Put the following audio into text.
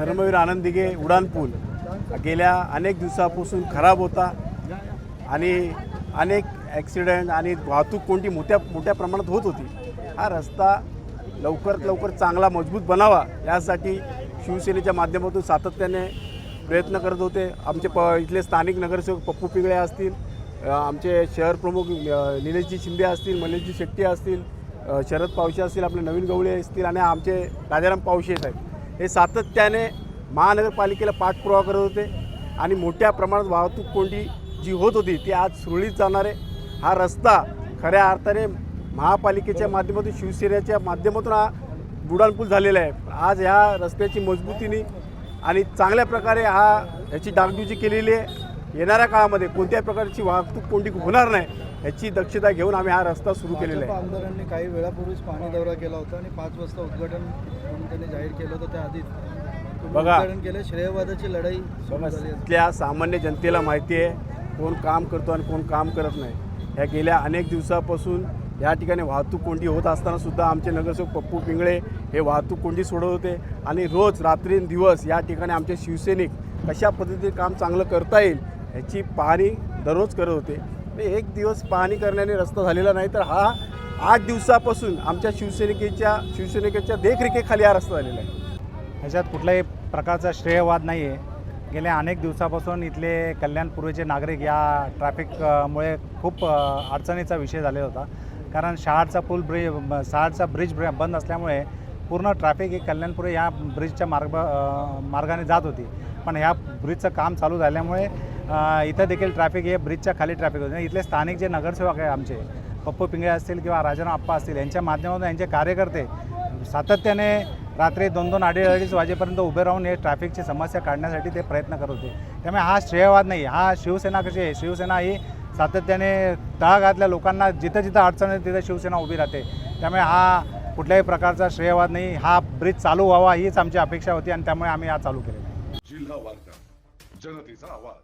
धर्मवीर आनंद दिघे उड्डाणपूल गेल्या अनेक दिवसापासून खराब होता आणि अनेक ॲक्सिडेंट आणि वाहतूक कोणती मोठ्या मोठ्या प्रमाणात होत होती. हा रस्ता लवकरात लवकर चांगला मजबूत बनावा यासाठी शिवसेनेच्या माध्यमातून सातत्याने प्रयत्न करत होते. आमचे प इथले स्थानिक नगरसेवक पप्पू पिंगळे असतील आमचे शहर प्रमुख निलेशजी शिंदे असतील मलेशजी शेट्टी असतील शरद पावशे असतील आपले नवीन गवळे असतील आणि आमचे राजाराम पावशे आहेत हे सातत्याने महानगरपालिकेला पाठपुरावा करत होते आणि मोठ्या प्रमाणात वाहतूक कोंडी जी होत होती ती आज सुरळीत जाणार आहे. हा रस्ता खऱ्या अर्थाने महापालिकेच्या माध्यमातून शिवसेनेच्या माध्यमातून हा बुडाणपूल झालेला आहे. आज ह्या रस्त्याची मजबूतीने आणि चांगल्या प्रकारे हा याची डागडुजी केलेली आहे. येणाऱ्या काळामध्ये कोणत्याही प्रकारची वाहतूक कोंडी होणार नाही. याची दक्षता घेऊन आम्ही हा रस्ता सुरू केलेला आहे आमदारांनी काही वेळापूर्वीच पाणी दौरा केला होता आणि पाच वाजता उद्घाटन म्हणून त्यांनी जाहीर केलं होतं त्या आधीच तुम्ही बघा. उद्घाटन केलं श्रेयवादाची लढाई. इथल्या सामान्य जनतेला माहिती आहे कोण काम करतो आणि कोण काम करत नाही ह्या गेल्या अनेक दिवसापासून या ठिकाणी वाहतूक कोंडी होत असताना सुद्धा आमचे नगरसेवक पप्पू पिंगळे हे वाहतूक कोंडी सोडवत होते आणि रोज रात्रींदिवस या ठिकाणी आमचे शिवसैनिक कशा पद्धतीने काम चांगलं करता येईल ह्याची पाहणी दररोज करत होते एक दिवस पाहणी करण्याने रस्ता झालेला नाही तर हा आठ दिवसापासून आमच्या शिवसेनिकेच्या शिवसेनिकेच्या देखरेखीखाली हा रस्ता झालेला आहे. ह्याच्यात कुठल्याही प्रकारचा श्रेयवाद नाही आहे. गेल्या अनेक दिवसापासून इथले कल्याणपूर्वीचे नागरिक या ट्रॅफिकमुळे खूप अडचणीचा विषय झालेला होता. कारण शहाडचा पूल ब्रिज शहाडचा ब्रिज बंद असल्यामुळे पूर्ण ट्रॅफिक ही कल्याणपुरे ह्या ब्रिजच्या मार्ग मार्गाने जात होती. पण ह्या ब्रिजचं काम चालू झाल्यामुळे इथं देखील ट्रॅफिक हे ब्रिजच्या खाली ट्रॅफिक होते. इथले स्थानिक जे नगरसेवक आहे आमचे पप्पू पिंगळे असतील किंवा राजाराम आप्पा असतील यांच्या माध्यमातून यांचे कार्यकर्ते सातत्याने रात्री दोन दोन अडीच अडीच वाजेपर्यंत उभे राहून हे ट्रॅफिकची समस्या काढण्यासाठी ते प्रयत्न करत होते. त्यामुळे हा श्रेयवाद नाही. हा शिवसेना कशी आहे? शिवसेना ही सातत्याने तळागातल्या लोकांना जिथं जिथं अडचण आहे तिथं शिवसेना उभी राहते. त्यामुळे हा कुठल्याही प्रकारचा श्रेयवाद नाही. हा ब्रिज चालू व्हावा हीच आमची अपेक्षा होती आणि त्यामुळे आम्ही हा चालू केलेला आहे. जिल्हा वार्ता जनतेचा आवाज.